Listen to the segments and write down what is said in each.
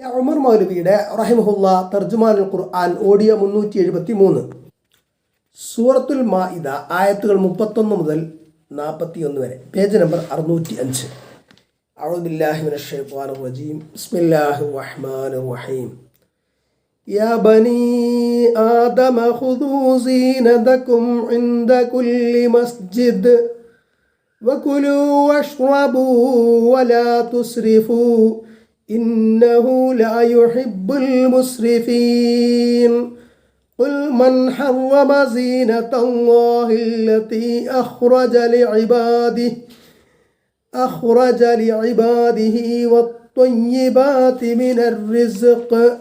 ഉമർ മൗലവിയുടെ റഹിമഹുല്ല തർജുമാനുൽ ഖുർആൻ ഓഡിയോ മുന്നൂറ്റി എഴുപത്തി മൂന്ന് സൂറത്തുൽ മാഇദ ആയത്തുകൾ മുപ്പത്തൊന്ന് മുതൽ നാൽപ്പത്തി ഒന്ന് വരെ പേജ് നമ്പർ അറുന്നൂറ്റി അഞ്ച് أعوذ بالله من الشيطان الرجيم بسم الله الرحمن الرحيم يا بني آدم خذوا زينتكم عند كل مسجد وكلوا واشربوا ولا تسرفوا إنه لا يحب المسرفين. قل من حرم زينة الله التي أخرج لعباده أخرج لعباده والطيبات من الرزق.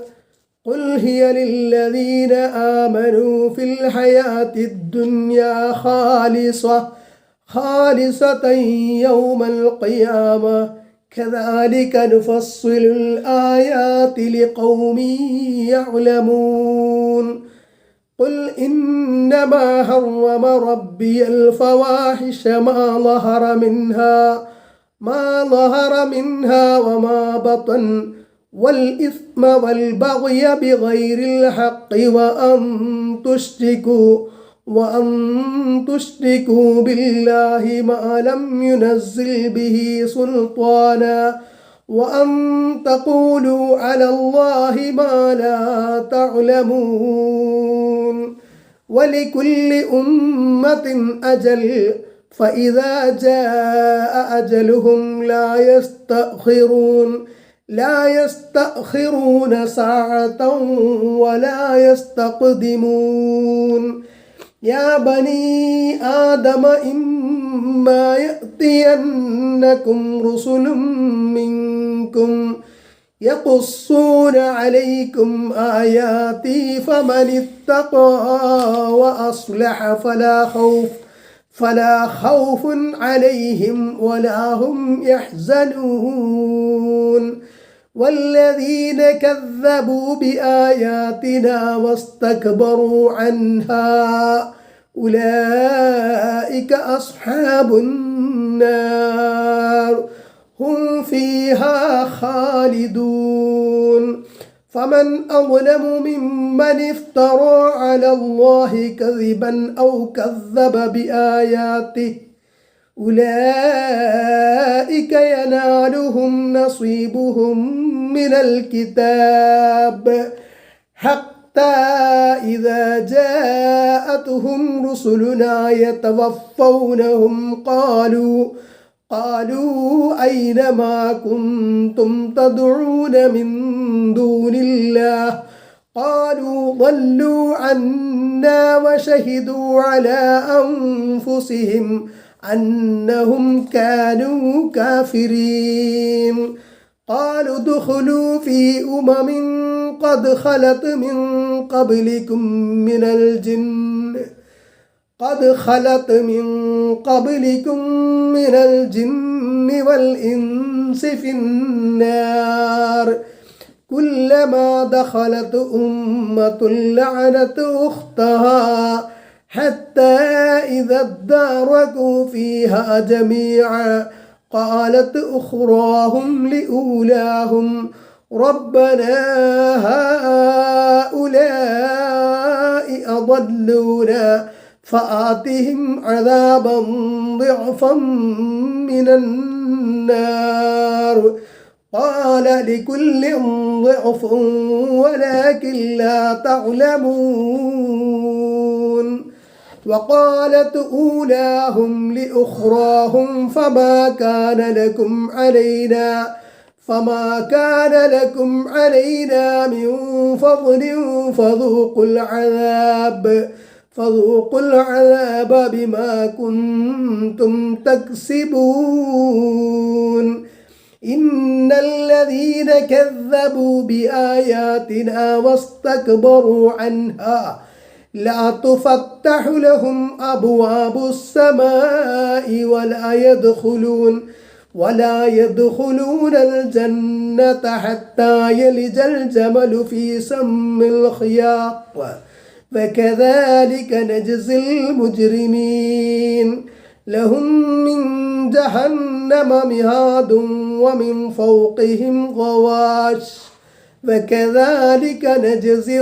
قل هي للذين آمنوا في الحياة الدنيا خالصة خالصة يوم القيامة. كذلك نفصل الآيات لقوم يعلمون. قل إنما حرم ربي الفواحش ما ظهر منها ما ظهر منها وما بطن والإثم والبغي بغير الحق وأن تشركوا. وأن تشركوا بالله ما لم ينزل به سلطانا وأن تقولوا على الله ما لا تعلمون ولكل أمة أجل فإذا جاء أجلهم لا يستأخرون لا يستأخرون ساعة ولا يستقدمون يا بني آدم إما يأتينكم رسل منكم يقصون عليكم آياتي فمن اتقى وأصلح فلا خوف فلا خوف عليهم ولا هم يحزنون والذين كذبوا بآياتنا واستكبروا عنها أولئك أصحاب النار هم فيها خالدون. فمن أظلم ممن افترى على الله كذبا أو كذب بآياته أولئك ينالهم نصيبهم من الكتاب. حتى إذا جاءتهم رسلنا يتوفونهم قالوا قالوا أين ما كنتم تدعون من دون الله قالوا ضلوا عنا وشهدوا على أنفسهم أنهم كانوا كافرين قالوا ادخلوا في أمم قد خلت من قبلكم من الجن قد خلت من قبلكم من الجن والإنس في النار. كلما دخلت أمة لعنت أختها حتى إذا اداركوا فيها جميعا قالت أخراهم لأولاهم. ربنا هؤلاء أضلونا فآتهم عذابا ضعفا من النار. قال لكل ضعف ولكن لا تعلمون. وقالت أولاهم لأخراهم فما كان لكم علينا فما كان لكم علينا من فضل فذوقوا العذاب فذوقوا العذاب بما كنتم تكسبون. إن الذين كذبوا بآياتنا واستكبروا عنها لا تفتح لهم أبواب السماء ولا يدخلون ولا يدخلون الجنة حتى يلج الجمل في سم الخياط وكذلك نجزي المجرمين لهم من جهنم مهاد ومن فوقهم غواش وكذلك نجزي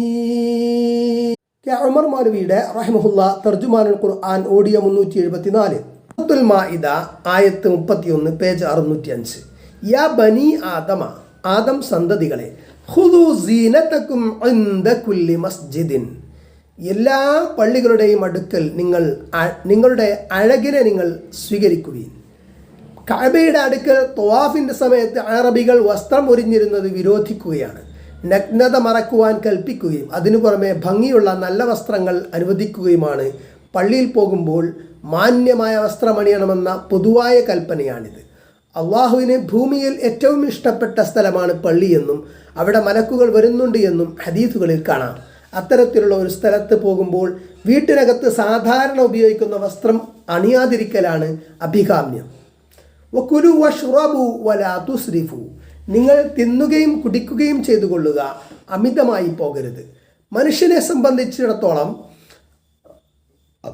الظالمين കെ ഉമർ മൗലവിയുടെ റഹിമഹുല്ല തർജുമാനുൽ ഖുർആൻ ഓഡിയോ മുന്നൂറ്റി എഴുപത്തിനാല് സൂറത്തുൽ മാഇദ ആയത്ത് മുപ്പത്തിയൊന്ന് പേജ് അറുന്നൂറ്റി അഞ്ച് യാ ബനി ആദമ ആദം സന്തതികളെ മസ്ജിദിൻ. എല്ലാ പള്ളികളുടെയും അടുക്കൽ നിങ്ങൾ നിങ്ങളുടെ അഴകിനെ നിങ്ങൾ സ്വീകരിക്കുകയും കഅബയുടെ അടുക്കൽ തൊവാഫിന്റെ സമയത്ത് അറബികൾ വസ്ത്രം ഒരിഞ്ഞിരുന്നത് വിരോധിക്കുകയാണ്. നഗ്നത മറക്കുവാൻ കൽപ്പിക്കുകയും അതിനു പുറമെ ഭംഗിയുള്ള നല്ല വസ്ത്രങ്ങൾ അനുവദിക്കുകയുമാണ്. പള്ളിയിൽ പോകുമ്പോൾ മാന്യമായ വസ്ത്രമണിയണമെന്ന പൊതുവായ കൽപ്പനയാണിത്. അള്ളാഹുവിന് ഭൂമിയിൽ ഏറ്റവും ഇഷ്ടപ്പെട്ട സ്ഥലമാണ് പള്ളിയെന്നും അവിടെ മലക്കുകൾ വരുന്നുണ്ട് എന്നും ഹദീസുകളിൽ കാണാം. അത്തരത്തിലുള്ള ഒരു സ്ഥലത്ത് പോകുമ്പോൾ വീട്ടിനകത്ത് സാധാരണ ഉപയോഗിക്കുന്ന വസ്ത്രം അണിയാതിരിക്കലാണ് അഭികാമ്യം. ഒക്കുരു വഷ്റബു വലാ നിങ്ങൾ തിന്നുകയും കുടിക്കുകയും ചെയ്തു കൊള്ളുക അമിതമായി പോകരുത്. മനുഷ്യനെ സംബന്ധിച്ചിടത്തോളം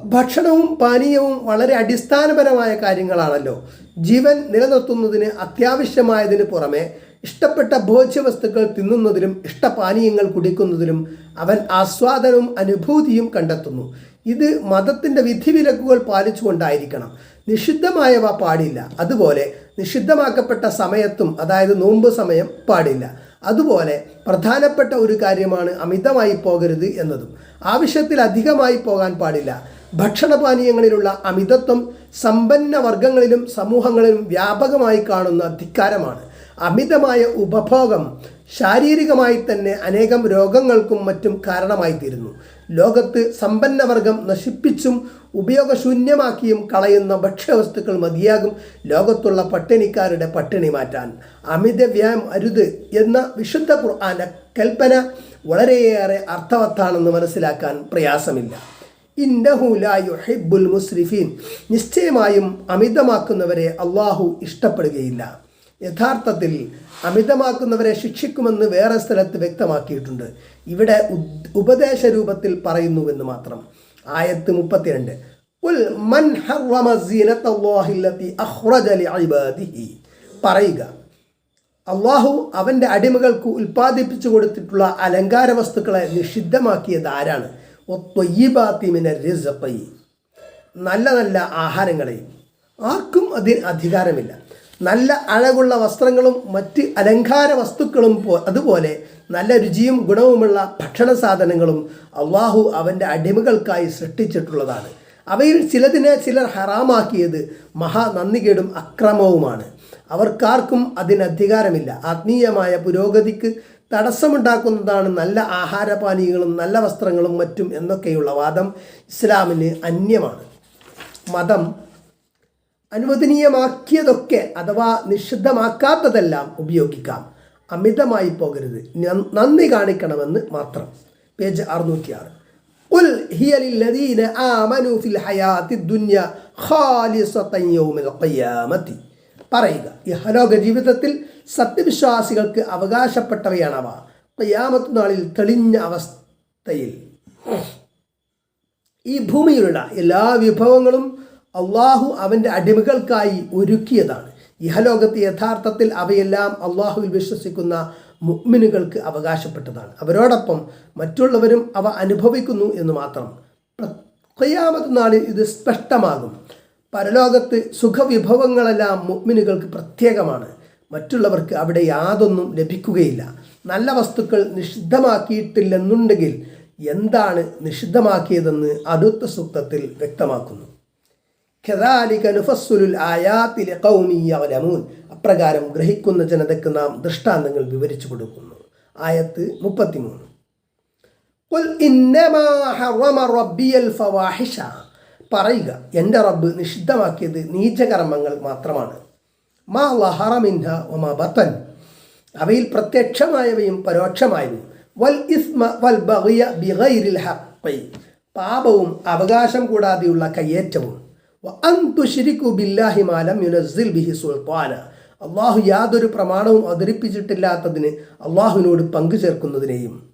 ഭക്ഷണവും പാനീയവും വളരെ അടിസ്ഥാനപരമായ കാര്യങ്ങളാണല്ലോ. ജീവൻ നിലനിർത്തുന്നതിന് അത്യാവശ്യമായതിന് പുറമെ ഇഷ്ടപ്പെട്ട ഭോജ്യവസ്തുക്കൾ തിന്നുന്നതിലും ഇഷ്ടപാനീയങ്ങൾ കുടിക്കുന്നതിലും അവൻ ആസ്വാദനവും അനുഭൂതിയും കണ്ടെത്തുന്നു. ഇത് മതത്തിന്റെ വിധിവിലക്കുകൾ പാലിച്ചുകൊണ്ടായിരിക്കണം. നിഷിദ്ധമായവ പാടില്ല. അതുപോലെ നിഷിദ്ധമാക്കപ്പെട്ട സമയത്തും അതായത് നോമ്പ് സമയം പാടില്ല. അതുപോലെ പ്രധാനപ്പെട്ട ഒരു കാര്യമാണ് അമിതമായി പോകരുത് എന്നതും. ആവശ്യത്തിൽ അധികമായി പോകാൻ പാടില്ല. ഭക്ഷണപാനീയങ്ങളിലുള്ള അമിതത്വം സമ്പന്ന വർഗങ്ങളിലും സമൂഹങ്ങളിലും വ്യാപകമായി കാണുന്ന ധിക്കാരമാണ്. അമിതമായ ഉപഭോഗം ശാരീരികമായി തന്നെ അനേകം രോഗങ്ങൾക്കും മറ്റും കാരണമായി തീരുന്നു ലോകത്ത് സമ്പന്നവർഗം നശിപ്പിച്ചും ഉപയോഗശൂന്യമാക്കിയും കളയുന്ന ഭക്ഷ്യവസ്തുക്കൾ മതിയാകും ലോകത്തുള്ള പട്ടിണിക്കാരുടെ പട്ടിണി മാറ്റാൻ. അമിത വ്യായം അരുത് എന്ന വിശുദ്ധ കൽപ്പന വളരെയേറെ അർത്ഥവത്താണെന്ന് മനസ്സിലാക്കാൻ പ്രയാസമില്ല. ഇന്നഹു ലാ യുഹിബ്ബുൽ മുസ്രിഫീൻ. നിശ്ചയമായും അമിതമാക്കുന്നവരെ അള്ളാഹു ഇഷ്ടപ്പെടുകയില്ല. യഥാർത്ഥത്തിൽ അമിതമാക്കുന്നവരെ ശിക്ഷിക്കുമെന്ന് വേറെ സ്ഥലത്ത് വ്യക്തമാക്കിയിട്ടുണ്ട്. ഇവിടെ ഉപദേശ രൂപത്തിൽ പറയുന്നുവെന്ന് മാത്രം. ആയത്ത് മുപ്പത്തിരണ്ട്. പറയുക അള്ളാഹു അവന്റെ അടിമകൾക്ക് ഉൽപ്പാദിപ്പിച്ചു കൊടുത്തിട്ടുള്ള അലങ്കാര വസ്തുക്കളെ നിഷിദ്ധമാക്കിയത് ആരാണ്? ഒത്തൊയ്യബാത്തിമിന റിസഖി നല്ല നല്ല ആഹാരങ്ങളെയും ആർക്കും അതിന് അധികാരമില്ല. നല്ല അഴകുള്ള വസ്ത്രങ്ങളും മറ്റ് അലങ്കാര വസ്തുക്കളും പോ അതുപോലെ നല്ല രുചിയും ഗുണവുമുള്ള ഭക്ഷണ സാധനങ്ങളും അള്ളാഹു അവന്റെ അടിമകൾക്കായി സൃഷ്ടിച്ചിട്ടുള്ളതാണ്. അവയിൽ ചിലതിനെ ചിലർ ഹറാമാക്കിയത് മഹാ നന്ദികേടും അക്രമവുമാണ്. അവർക്കാർക്കും അതിന് അധികാരമില്ല. ആത്മീയമായ പുരോഗതിക്ക് തടസ്സമുണ്ടാക്കുന്നതാണ് നല്ല ആഹാരപാനീയങ്ങളും നല്ല വസ്ത്രങ്ങളും മറ്റും എന്നൊക്കെയുള്ള വാദം ഇസ്ലാമിന് അന്യമാണ് മതം അനുവദനീയമാക്കിയതൊക്കെ അഥവാ നിഷിദ്ധമാക്കാത്തതെല്ലാം ഉപയോഗിക്കാം അമിതമായി പോകരുത് ന- നന്ദി കാണിക്കണമെന്ന് മാത്രം പേജ് അറുന്നൂറ്റിയാറ് قل هي للذين آمنوا في الحياة الدنيا خالصة يوم القيامة പറയുക. ഇഹലോക ജീവിതത്തിൽ സത്യവിശ്വാസികൾക്ക് അവകാശപ്പെട്ടവയാണവ. ഖിയാമത്ത് നാളിൽ തെളിഞ്ഞ അവസ്ഥയിൽ. ഈ ഭൂമിയിലുള്ള എല്ലാ വിഭവങ്ങളും അള്ളാഹു അവന്റെ അടിമകൾക്കായി ഒരുക്കിയതാണ്. ഇഹലോകത്ത് യഥാർത്ഥത്തിൽ അവയെല്ലാം അള്ളാഹുവിൽ വിശ്വസിക്കുന്ന മുഗ്മിനുകൾക്ക് അവകാശപ്പെട്ടതാണ്. അവരോടൊപ്പം മറ്റുള്ളവരും അവ അനുഭവിക്കുന്നു എന്ന് മാത്രം. ഖിയാമത്ത് നാളിൽ ഇത് സ്പഷ്ടമാകും. പരലോകത്ത് സുഖവിഭവങ്ങളെല്ലാം മുഗ്മിനുകൾക്ക് പ്രത്യേകമാണ്. മറ്റുള്ളവർക്ക് അവിടെ യാതൊന്നും ലഭിക്കുകയില്ല. നല്ല വസ്തുക്കൾ നിഷിദ്ധമാക്കിയിട്ടില്ലെന്നുണ്ടെങ്കിൽ എന്താണ് നിഷിദ്ധമാക്കിയതെന്ന് അടുത്ത സൂക്തത്തിൽ വ്യക്തമാക്കുന്നു. ഖദാലിക ആയാത്തിൽ അവലമൂൻ അപ്രകാരം ഗ്രഹിക്കുന്ന ജനതയ്ക്ക് നാം ദൃഷ്ടാന്തങ്ങൾ വിവരിച്ചു കൊടുക്കുന്നു. ആയത്ത് മുപ്പത്തിമൂന്ന്. പറയുക എന്റെ റബ്ബ് നിഷിദ്ധമാക്കിയത് നീചകർമ്മങ്ങൾ മാത്രമാണ്. മാ ലഹറമിൻഹ ഒമാ ബത്തൻ. അവയിൽ പ്രത്യക്ഷമായവയും പരോക്ഷമായവയും വൽ ഇസ്മ വൽ ബഹിയ ബിഗൈരിൽ ഹൈ പാപവും അവകാശം കൂടാതെയുള്ള കയ്യേറ്റവും അന്തുഷിരിക്കു ബില്ലാഹി മാ ലം യുനസ്സിൽ ബിഹി സുൽത്താന. അള്ളാഹു യാതൊരു പ്രമാണവും അവതരിപ്പിച്ചിട്ടില്ലാത്തതിന് അള്ളാഹുവിനോട് പങ്കു ചേർക്കുന്നതിനെയും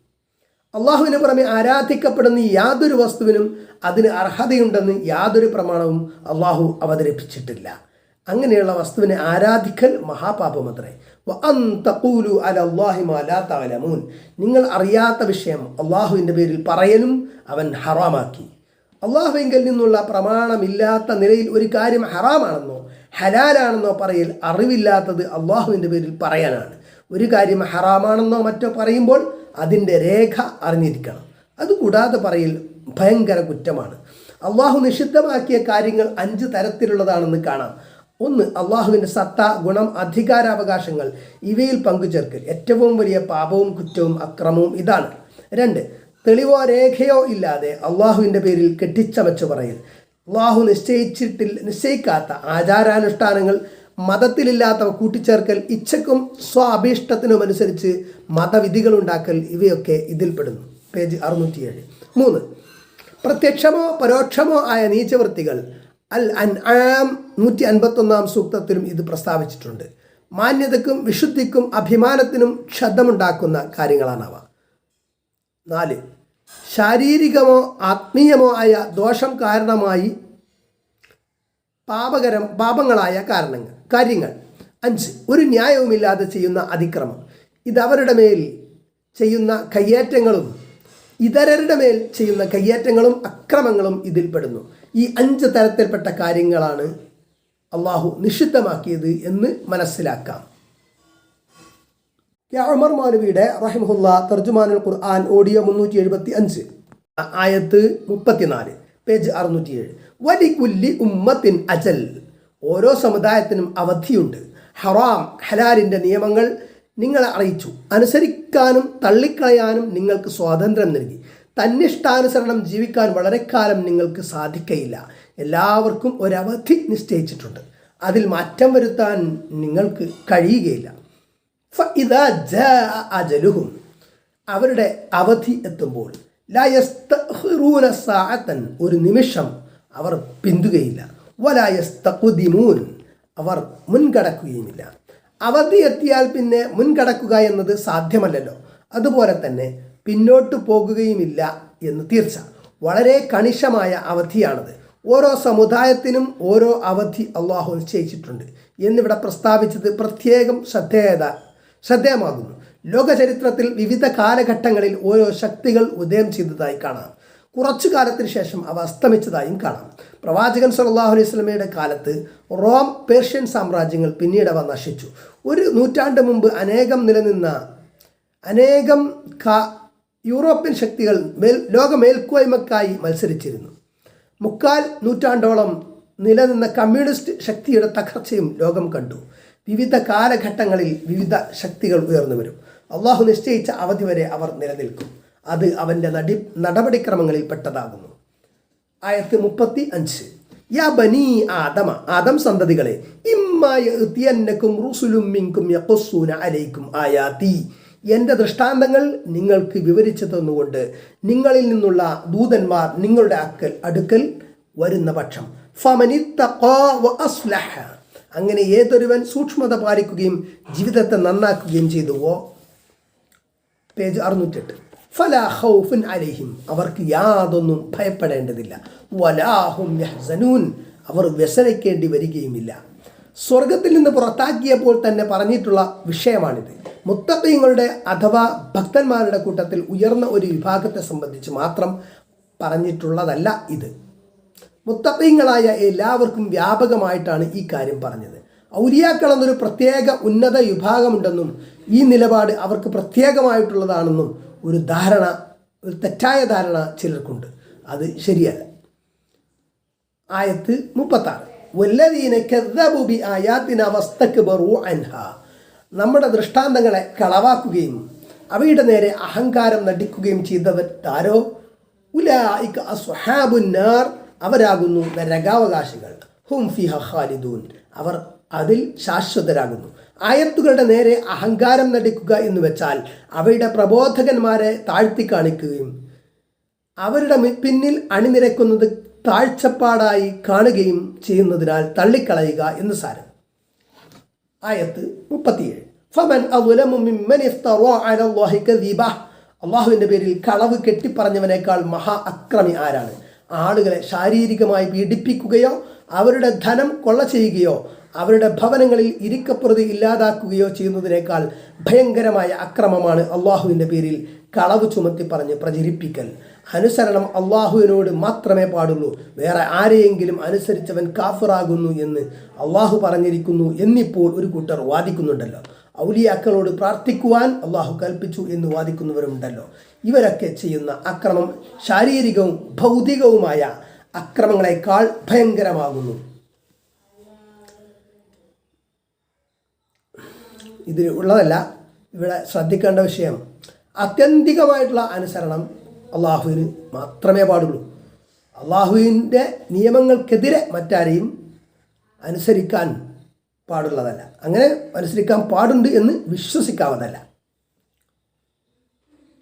അള്ളാഹുവിന് പുറമെ ആരാധിക്കപ്പെടുന്ന യാതൊരു വസ്തുവിനും അതിന് അർഹതയുണ്ടെന്ന് യാതൊരു പ്രമാണവും അള്ളാഹു അവതരിപ്പിച്ചിട്ടില്ല. അങ്ങനെയുള്ള വസ്തുവിനെ ആരാധിക്കൽ മഹാപാപമത്രേ. തഅലമൂൻ. നിങ്ങൾ അറിയാത്ത വിഷയം അള്ളാഹുവിന്റെ പേരിൽ പറയലും അവൻ ഹറാമാക്കി. അള്ളാഹുവിങ്കിൽ നിന്നുള്ള പ്രമാണമില്ലാത്ത നിലയിൽ ഒരു കാര്യം ഹറാമാണെന്നോ ഹലാലാണെന്നോ പറയൽ അറിവില്ലാത്തത് അള്ളാഹുവിന്റെ പേരിൽ പറയാനാണ്. ഒരു കാര്യം ഹറാമാണെന്നോ മറ്റോ പറയുമ്പോൾ അതിന്റെ രേഖ അറിഞ്ഞിരിക്കണം. അതുകൂടാതെ പറയൽ ഭയങ്കര കുറ്റമാണ്. അള്ളാഹു നിഷിദ്ധമാക്കിയ കാര്യങ്ങൾ അഞ്ച് തരത്തിലുള്ളതാണെന്ന് കാണാം. ഒന്ന് അള്ളാഹുവിന്റെ സത്ത ഗുണം അധികാരാവകാശങ്ങൾ. ഇവയിൽ പങ്കുചേർക്കൽ. ഏറ്റവും വലിയ പാപവും കുറ്റവും അക്രമവും ഇതാണ്. രണ്ട് തെളിവോ രേഖയോ ഇല്ലാതെ അള്ളാഹുവിന്റെ പേരിൽ കെട്ടിച്ചമച്ച് പറയൽ. അള്ളാഹു നിശ്ചയിച്ചിട്ടിൽ നിശ്ചയിക്കാത്ത ആചാരാനുഷ്ഠാനങ്ങൾ മതത്തിലില്ലാത്തവ കൂട്ടിച്ചേർക്കൽ ഇച്ഛക്കും സ്വാഭീഷ്ടത്തിനുമനുസരിച്ച് ഉണ്ടാക്കൽ ഇവയൊക്കെ ഇതിൽപ്പെടുന്നു. പേജ് അറുന്നൂറ്റിയേഴ് മൂന്ന്. പ്രത്യക്ഷമോ പരോക്ഷമോ ആയ നീചവൃത്തികൾ അൽ അൻ ആം നൂറ്റി അൻപത്തൊന്നാം സൂക്തത്തിലും ഇത് പ്രസ്താവിച്ചിട്ടുണ്ട്. മാന്യതക്കും വിശുദ്ധിക്കും അഭിമാനത്തിനും ക്ഷതമുണ്ടാക്കുന്ന കാര്യങ്ങളാണവ. നാല്. ശാരീരികമോ ആത്മീയമോ ആയ ദോഷം കാരണമായി പാപകരം പാപങ്ങളായ കാരണങ്ങൾ. കാര്യങ്ങൾ. അഞ്ച്. ഒരു ന്യായവുമില്ലാതെ ചെയ്യുന്ന അതിക്രമം. ഇതവരുടെ മേൽ ചെയ്യുന്ന കയ്യേറ്റങ്ങളും ഇതരരുടെ മേൽ ചെയ്യുന്ന കയ്യേറ്റങ്ങളും അക്രമങ്ങളും ഇതിൽപ്പെടുന്നു ഈ അഞ്ച് തരത്തിൽപ്പെട്ട കാര്യങ്ങളാണ് അള്ളാഹു നിഷിദ്ധമാക്കിയത് എന്ന് മനസ്സിലാക്കാം. യാ ഉമർ റഹിമഹുല്ല തർജുമാനുൽ ഖുർആൻ ഓഡിയോ മുന്നൂറ്റി എഴുപത്തി അഞ്ച് ആയത്ത് മുപ്പത്തിനാല്. പേജ് അറുന്നൂറ്റിയേഴ് വലിക്കുല്ലി ഉമ്മത്തിൻ അജൽ. ഓരോ സമുദായത്തിനും അവധിയുണ്ട്. ഹറാം ഹലാലിന്റെ നിയമങ്ങൾ നിങ്ങളെ അറിയിച്ചു. അനുസരിക്കാനും തള്ളിക്കളയാനും നിങ്ങൾക്ക് സ്വാതന്ത്ര്യം നൽകി. തന്നിഷ്ടാനുസരണം ജീവിക്കാൻ വളരെ കാലം നിങ്ങൾക്ക് സാധിക്കയില്ല. എല്ലാവർക്കും ഒരവധി നിശ്ചയിച്ചിട്ടുണ്ട്. അതിൽ മാറ്റം വരുത്താൻ നിങ്ങൾക്ക് കഴിയുകയില്ല. ഇതാ ജ അജലുഹും. അവരുടെ അവധി എത്തുമ്പോൾ ലാ യസ്തഖിറൂന സാഅത്തൻ ഒരു നിമിഷം അവർ പിന്തുകയില്ല. വലാ യസ്തഖുദിമൂൻ അവർ മുൻകടക്കുകയുമില്ല. അവധി എത്തിയാൽ പിന്നെ മുൻകടക്കുക എന്നത് സാധ്യമല്ലല്ലോ. അതുപോലെ തന്നെ പിന്നോട്ട് പോകുകയുമില്ല എന്ന് തീർച്ച. വളരെ കണിശമായ അവധിയാണത്. ഓരോ സമുദായത്തിനും ഓരോ അവധി അള്ളാഹു നിശ്ചയിച്ചിട്ടുണ്ട്. എന്നിവിടെ പ്രസ്താവിച്ചത് പ്രത്യേകം ശ്രദ്ധേയത ശ്രദ്ധേയമാകുന്നു. ലോകചരിത്രത്തിൽ വിവിധ കാലഘട്ടങ്ങളിൽ ഓരോ ശക്തികൾ ഉദയം ചെയ്തതായി കാണാം. കുറച്ചു കാലത്തിന് ശേഷം അവ അസ്തമിച്ചതായും കാണാം. പ്രവാചകൻ സല്ലല്ലാഹു അലൈഹി സ്വലമയുടെ കാലത്ത് റോം പേർഷ്യൻ സാമ്രാജ്യങ്ങൾ പിന്നീട് അവ നശിച്ചു. ഒരു നൂറ്റാണ്ട് മുമ്പ് അനേകം നിലനിന്ന അനേകം കാ യൂറോപ്യൻ ശക്തികൾ മേൽ ലോക മേൽക്കോയ്മക്കായി മത്സരിച്ചിരുന്നു. മുക്കാൽ നൂറ്റാണ്ടോളം നിലനിന്ന കമ്മ്യൂണിസ്റ്റ് ശക്തിയുടെ തകർച്ചയും ലോകം കണ്ടു. വിവിധ കാലഘട്ടങ്ങളിൽ വിവിധ ശക്തികൾ ഉയർന്നു വരും. അള്ളാഹു നിശ്ചയിച്ച അവധി വരെ അവർ നിലനിൽക്കും. അത് അവന്റെ നടി നടപടിക്രമങ്ങളിൽ പെട്ടതാകുന്നു. ആയത്ത് മുപ്പത്തി അഞ്ച് യാ ബനി ആദമ ആദം സന്തതികളെ അലൈക്കും ആയാതി. എന്റെ ദൃഷ്ടാന്തങ്ങൾ നിങ്ങൾക്ക് വിവരിച്ചു തന്നുകൊണ്ട് നിങ്ങളിൽ നിന്നുള്ള ദൂതന്മാർ നിങ്ങളുടെ അക്കൽ അടുക്കൽ വരുന്ന പക്ഷം. അങ്ങനെ ഏതൊരുവൻ സൂക്ഷ്മത പാലിക്കുകയും ജീവിതത്തെ നന്നാക്കുകയും ചെയ്തുവോ? പേജ് അറുന്നൂറ്റെട്ട്. ഫലാ ഖൗഫുൻ അലൈഹിം. അവർക്ക് യാതൊന്നും ഭയപ്പെടേണ്ടതില്ല. വലാഹും അവർ വ്യസനിക്കേണ്ടി വരികയുമില്ല. സ്വർഗത്തിൽ നിന്ന് പുറത്താക്കിയപ്പോൾ തന്നെ പറഞ്ഞിട്ടുള്ള വിഷയമാണിത്. മുത്തപ്പയങ്ങളുടെ അഥവാ ഭക്തന്മാരുടെ കൂട്ടത്തിൽ ഉയർന്ന ഒരു വിഭാഗത്തെ സംബന്ധിച്ച് മാത്രം പറഞ്ഞിട്ടുള്ളതല്ല ഇത്. മുത്തപ്പയങ്ങളായ എല്ലാവർക്കും വ്യാപകമായിട്ടാണ് ഈ കാര്യം പറഞ്ഞത്. ഔലിയാക്കൾ എന്നൊരു പ്രത്യേക ഉന്നത വിഭാഗമുണ്ടെന്നും ഈ നിലപാട് അവർക്ക് പ്രത്യേകമായിട്ടുള്ളതാണെന്നും ഒരു ധാരണ ഒരു തെറ്റായ ധാരണ ചിലർക്കുണ്ട്. അത് ശരിയല്ല. ആയത്ത് മുപ്പത്താറ്. വല്ലതീന കെദ്ദബുബി ആയാത്തിന വസ്തക്ബറു അൻഹ. നമ്മുടെ ദൃഷ്ടാന്തങ്ങളെ കളവാക്കുകയും അവയുടെ നേരെ അഹങ്കാരം നടിക്കുകയും ചെയ്തവർ താരോ ഉലായിക അസ്ഹാബുന്നാർ അവരാകുന്നു നരകാവകാശികൾ. ഹും ഫിഹ ഖാലിദൂൻ. അവർ അതിൽ ശാശ്വതരാകുന്നു. ആയത്തുകളുടെ നേരെ അഹങ്കാരം നടിക്കുക എന്ന് വെച്ചാൽ അവയുടെ പ്രബോധകന്മാരെ താഴ്ത്തി കാണിക്കുകയും അവരുടെ പിന്നിൽ അണിനിരക്കുന്നത് താഴ്ചപ്പാടായി കാണുകയും ചെയ്യുന്നതിനാൽ തള്ളിക്കളയുക എന്ന് സാരം. ആയത്ത് മുപ്പത്തിയേഴ്. ഫമൻ അള്ളാഹുവിന്റെ പേരിൽ കളവ് കെട്ടിപ്പറഞ്ഞവനേക്കാൾ മഹാ അക്രമി ആരാണ്? ആളുകളെ ശാരീരികമായി പീഡിപ്പിക്കുകയോ അവരുടെ ധനം കൊള്ള ചെയ്യുകയോ അവരുടെ ഭവനങ്ങളിൽ ഇരിക്കപ്രതി ഇല്ലാതാക്കുകയോ ചെയ്യുന്നതിനേക്കാൾ ഭയങ്കരമായ അക്രമമാണ് അള്ളാഹുവിന്റെ പേരിൽ കളവ് ചുമത്തി പറഞ്ഞ് പ്രചരിപ്പിക്കൽ. അനുസരണം അള്ളാഹുവിനോട് മാത്രമേ പാടുള്ളൂ. വേറെ ആരെയെങ്കിലും അനുസരിച്ചവൻ കാഫിറാകുന്നു എന്ന് അള്ളാഹു പറഞ്ഞിരിക്കുന്നു എന്നിപ്പോൾ ഒരു കൂട്ടർ വാദിക്കുന്നുണ്ടല്ലോ. ഔലിയാക്കളോട് പ്രാർത്ഥിക്കുവാൻ അള്ളാഹു കൽപ്പിച്ചു എന്ന് വാദിക്കുന്നവരുണ്ടല്ലോ ഇവരൊക്കെ ചെയ്യുന്ന അക്രമം ശാരീരികവും ഭൗതികവുമായ അക്രമങ്ങളെക്കാൾ ഭയങ്കരമാകുന്നു. ഇതിൽ ഉള്ളതല്ല. ഇവിടെ ശ്രദ്ധിക്കേണ്ട വിഷയം ആത്യന്തികമായിട്ടുള്ള അനുസരണം അള്ളാഹുവിന് മാത്രമേ പാടുള്ളൂ. അള്ളാഹുവിന്റെ നിയമങ്ങൾക്കെതിരെ മറ്റാരെയും അനുസരിക്കാൻ പാടുള്ളതല്ല. അങ്ങനെ അനുസരിക്കാൻ പാടുണ്ട് എന്ന് വിശ്വസിക്കാവുന്നതല്ല.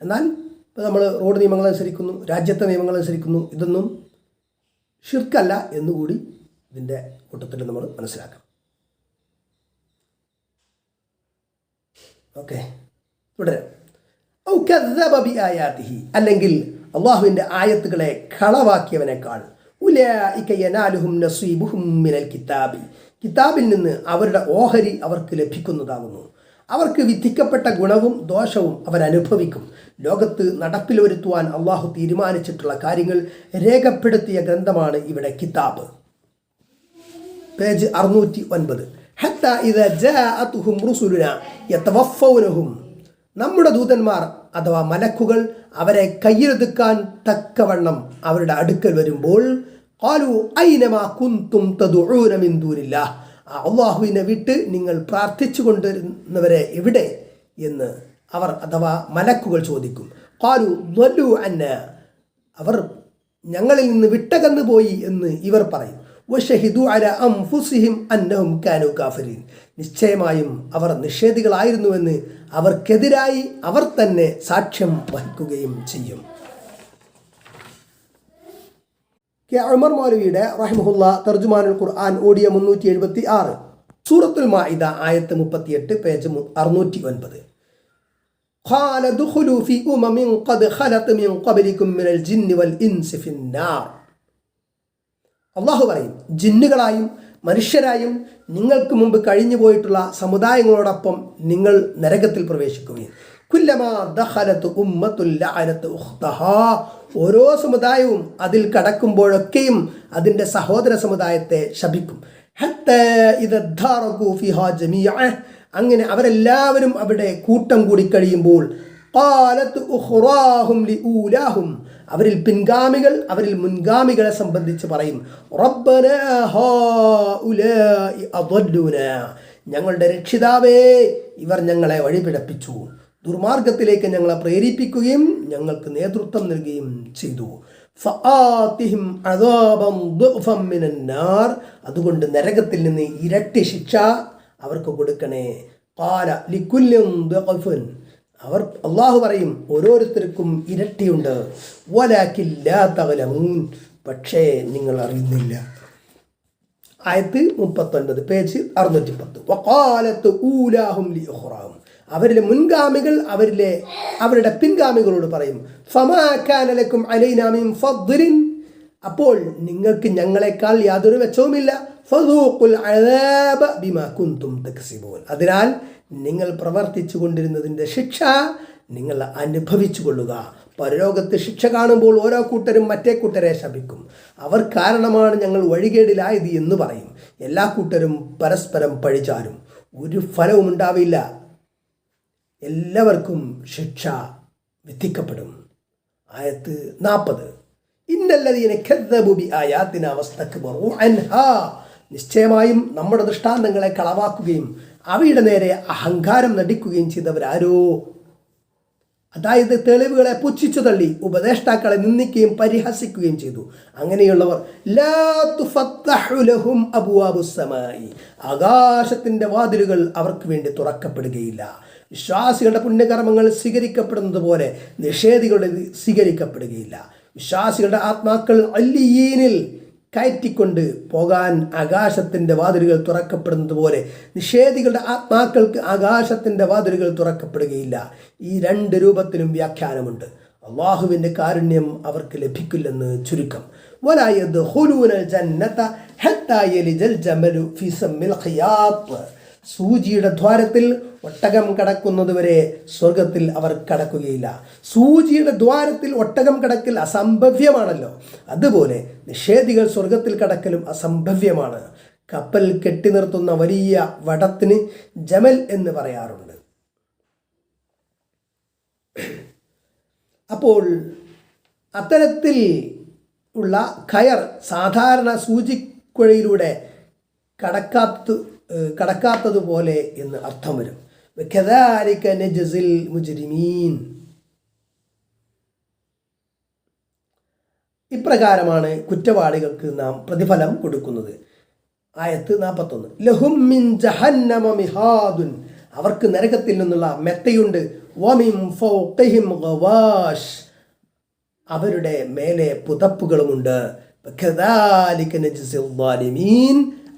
എന്നാൽ ഇപ്പോൾ നമ്മൾ റോഡ് നിയമങ്ങൾ അനുസരിക്കുന്നു രാജ്യത്തെ നിയമങ്ങൾ അനുസരിക്കുന്നു ഇതൊന്നും ഷിർക്കല്ല എന്നുകൂടി ഇതിന്റെ കൂട്ടത്തിൽ നമ്മൾ മനസ്സിലാക്കണം. ഓക്കെ തുടരാം. ഔ കദ്ദബ ബി ആയാതിഹി അല്ലെങ്കിൽ അള്ളാഹുവിന്റെ ആയത്തുകളെ കളവാക്കിയവനേക്കാൾ മിനൽ കിതാബി. കിതാബിൽ നിന്ന് അവരുടെ ഓഹരി അവർക്ക് ലഭിക്കുന്നതാകുന്നു. അവർക്ക് വിധിക്കപ്പെട്ട ഗുണവും ദോഷവും അവരനുഭവിക്കും ലോകത്ത് നടപ്പിൽ വരുത്തുവാൻ അള്ളാഹു തീരുമാനിച്ചിട്ടുള്ള കാര്യങ്ങൾ രേഖപ്പെടുത്തിയ ഗ്രന്ഥമാണ് ഇവിടെ കിതാബ്. പേജ് അറുന്നൂറ്റി ഒൻപത്. ഹത്ത നമ്മുടെ ദൂതന്മാർ അഥവാ മലക്കുകൾ അവരെ കയ്യിലെടുക്കാൻ തക്കവണ്ണം അവരുടെ അടുക്കൽ വരുമ്പോൾ അള്ളാഹുവിനെ വിട്ട് നിങ്ങൾ പ്രാർത്ഥിച്ചു കൊണ്ടിരുന്നവരെ എവിടെ എന്ന് അവർ അഥവാ മലക്കുകൾ ചോദിക്കും. കാലു ദ്വല്ലു അന്ന. അവർ ഞങ്ങളിൽ നിന്ന് വിട്ടകന്നു പോയി എന്ന് ഇവർ പറയും. വഷഹിദു അല അംഫുസിഹിം അന്നഹും കാനു കാഫരീൻ നിശ്ചയമായും അവർ നിഷേധികളായിരുന്നുവെന്ന് അവർക്കെതിരായി അവർ തന്നെ സാക്ഷ്യം വഹിക്കുകയും ചെയ്യും കെ ഉമർ മൗലവിയുടെ റഹ്മുല്ല തർജുമാനുൽ ഖുർആൻ ഓഡിയോ മുന്നൂറ്റി എഴുപത്തി ആറ് സൂറത്തുൽ മാഇദ ആയത്ത് മുപ്പത്തിയെട്ട് പേജ് മു- അറുന്നൂറ്റി ഒൻപത് قال ادخلوا في أمم قد خلت من قبلكم من الجن والإنس في النار അള്ളാഹു പറയും ജിന്നുകളായും മനുഷ്യരായും നിങ്ങൾക്ക് മുമ്പ് കഴിഞ്ഞു പോയിട്ടുള്ള സമുദായങ്ങളോടൊപ്പം നിങ്ങൾ നരകത്തിൽ പ്രവേശിക്കുകയും. ഓരോ സമുദായവും അതിൽ കടക്കുമ്പോഴൊക്കെയും അതിന്റെ സഹോദര സമുദായത്തെ ശപിക്കും. അങ്ങനെ അവരെല്ലാവരും അവിടെ കൂട്ടം കൂടി കഴിയുമ്പോൾ ഖാലത്ത് ഉഖ്റാഹും ലിഊലാഹും. അവരിൽ പിൻഗാമികൾ അവരിൽ മുൻഗാമികളെ സംബന്ധിച്ച് പറയും റബ്ബന ഞങ്ങളുടെ രക്ഷിതാവേ ഇവർ ഞങ്ങളെ വഴിപിഴപ്പിച്ചു. ദുർമാർഗത്തിലേക്ക് ഞങ്ങളെ പ്രേരിപ്പിക്കുകയും ഞങ്ങൾക്ക് നേതൃത്വം നൽകുകയും ചെയ്തു. അതുകൊണ്ട് നരകത്തിൽ നിന്ന് ഇരട്ടി ശിക്ഷ അവർക്ക് കൊടുക്കണേ. ഖാല ലിക്കുല്യം അവർ അള്ളാഹു പറയും ഓരോരുത്തർക്കും ഇരട്ടിയുണ്ട്. ഒലാക്കില്ലാത്തവലമൂൻ പക്ഷേ നിങ്ങൾ അറിയുന്നില്ല. ആയത്ത് മുപ്പത്തൊൻപത് പേജ് അറുന്നൂറ്റി പത്ത് വക്കാലത്ത് ഊലാഹും ലി അവരിലെ മുൻഗാമികൾ അവരിലെ അവരുടെ പിൻഗാമികളോട് പറയും ഫമാക്കാനലക്കും അലൈനാമിയും ഫദ്ലിൻ. അപ്പോൾ നിങ്ങൾക്ക് ഞങ്ങളെക്കാൾ യാതൊരു മെച്ചവുമില്ല. ഫസൂഖുൽ ബിമാ തക്സിബൂൻ. അതിനാൽ നിങ്ങൾ പ്രവർത്തിച്ചു കൊണ്ടിരുന്നതിന്റെ ശിക്ഷ നിങ്ങൾ അനുഭവിച്ചു കൊള്ളുക പരലോകത്ത് ശിക്ഷ കാണുമ്പോൾ ഓരോ കൂട്ടരും മറ്റേ കൂട്ടരെ ശപിക്കും. അവർ കാരണമാണ് ഞങ്ങൾ വഴികേടിലായത് എന്ന് പറയും. എല്ലാ കൂട്ടരും പരസ്പരം പഴിചാരും. ഒരു ഫലവും ഉണ്ടാവില്ല. എല്ലാവർക്കും ശിക്ഷ വിധിക്കപ്പെടും. ആയത്ത് നാൽപ്പത്. ഇന്നല്ലതീനെ ആയാത്തിന അവസ്ഥക്ക് നിശ്ചയമായും നമ്മുടെ ദൃഷ്ടാന്തങ്ങളെ കളവാക്കുകയും അവയുടെ നേരെ അഹങ്കാരം നടിക്കുകയും ചെയ്തവരാരോ? അതായത് തെളിവുകളെ പുച്ഛിച്ചു തള്ളി ഉപദേഷ്ടാക്കളെ നിന്ദിക്കുകയും പരിഹസിക്കുകയും ചെയ്തു. അങ്ങനെയുള്ളവർ ആകാശത്തിന്റെ വാതിലുകൾ അവർക്ക് വേണ്ടി തുറക്കപ്പെടുകയില്ല. വിശ്വാസികളുടെ പുണ്യകർമ്മങ്ങൾ സ്വീകരിക്കപ്പെടുന്നത് പോലെ നിഷേധികളുടെ സ്വീകരിക്കപ്പെടുകയില്ല. വിശ്വാസികളുടെ ആത്മാക്കൾ അല്ലിയീനിൽ കയറ്റിക്കൊണ്ട് പോകാൻ ആകാശത്തിന്റെ വാതിലുകൾ തുറക്കപ്പെടുന്നത് പോലെ നിഷേധികളുടെ ആത്മാക്കൾക്ക് ആകാശത്തിന്റെ വാതിലുകൾ തുറക്കപ്പെടുകയില്ല. ഈ രണ്ട് രൂപത്തിലും വ്യാഖ്യാനമുണ്ട്. അള്ളാഹുവിന്റെ കാരുണ്യം അവർക്ക് ലഭിക്കില്ലെന്ന് ചുരുക്കം. വലായത് ഹുലൂനൽ ജന്നത ഹത്താ യലിജൽ ജമലു ഫി സമ്മിൽ ഖിയാത്ത്. സൂചിയുടെ ദ്വാരത്തിൽ ഒട്ടകം കടക്കുന്നതുവരെ സ്വർഗത്തിൽ അവർ കടക്കുകയില്ല. സൂചിയുടെ ദ്വാരത്തിൽ ഒട്ടകം കടക്കൽ അസംഭവ്യമാണല്ലോ. അതുപോലെ നിഷേധികൾ സ്വർഗത്തിൽ കടക്കലും അസംഭവ്യമാണ്. കപ്പൽ കെട്ടി നിർത്തുന്ന വലിയ വടത്തിന് ജമൽ എന്ന് പറയാറുണ്ട്. അപ്പോൾ അത്തരത്തിൽ ഉള്ള കയർ സാധാരണ സൂചിക്കുഴയിലൂടെ കടക്കാത്ത കടക്കാത്തതുപോലെ എന്ന് അർത്ഥം വരും. ജസിൽ മുജ്രിമീൻ. ഇപ്രകാരമാണ് കുറ്റവാളികൾക്ക് നാം പ്രതിഫലം കൊടുക്കുന്നത്. ആയത്ത് നാൽപ്പത്തൊന്ന് ലഹും മിൻ ജഹന്നമ മിഹാദുൻ. അവർക്ക് നരകത്തിൽ നിന്നുള്ള മെത്തയുണ്ട്. ഗവാഷ്. അവരുടെ മേലെ പുതപ്പുകളുമുണ്ട്. ഖദാലിക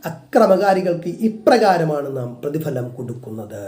അക്രമകാരികൾക്ക് ഇപ്രകാരമാണ് നാം പ്രതിഫലം കൊടുക്കുന്നത്.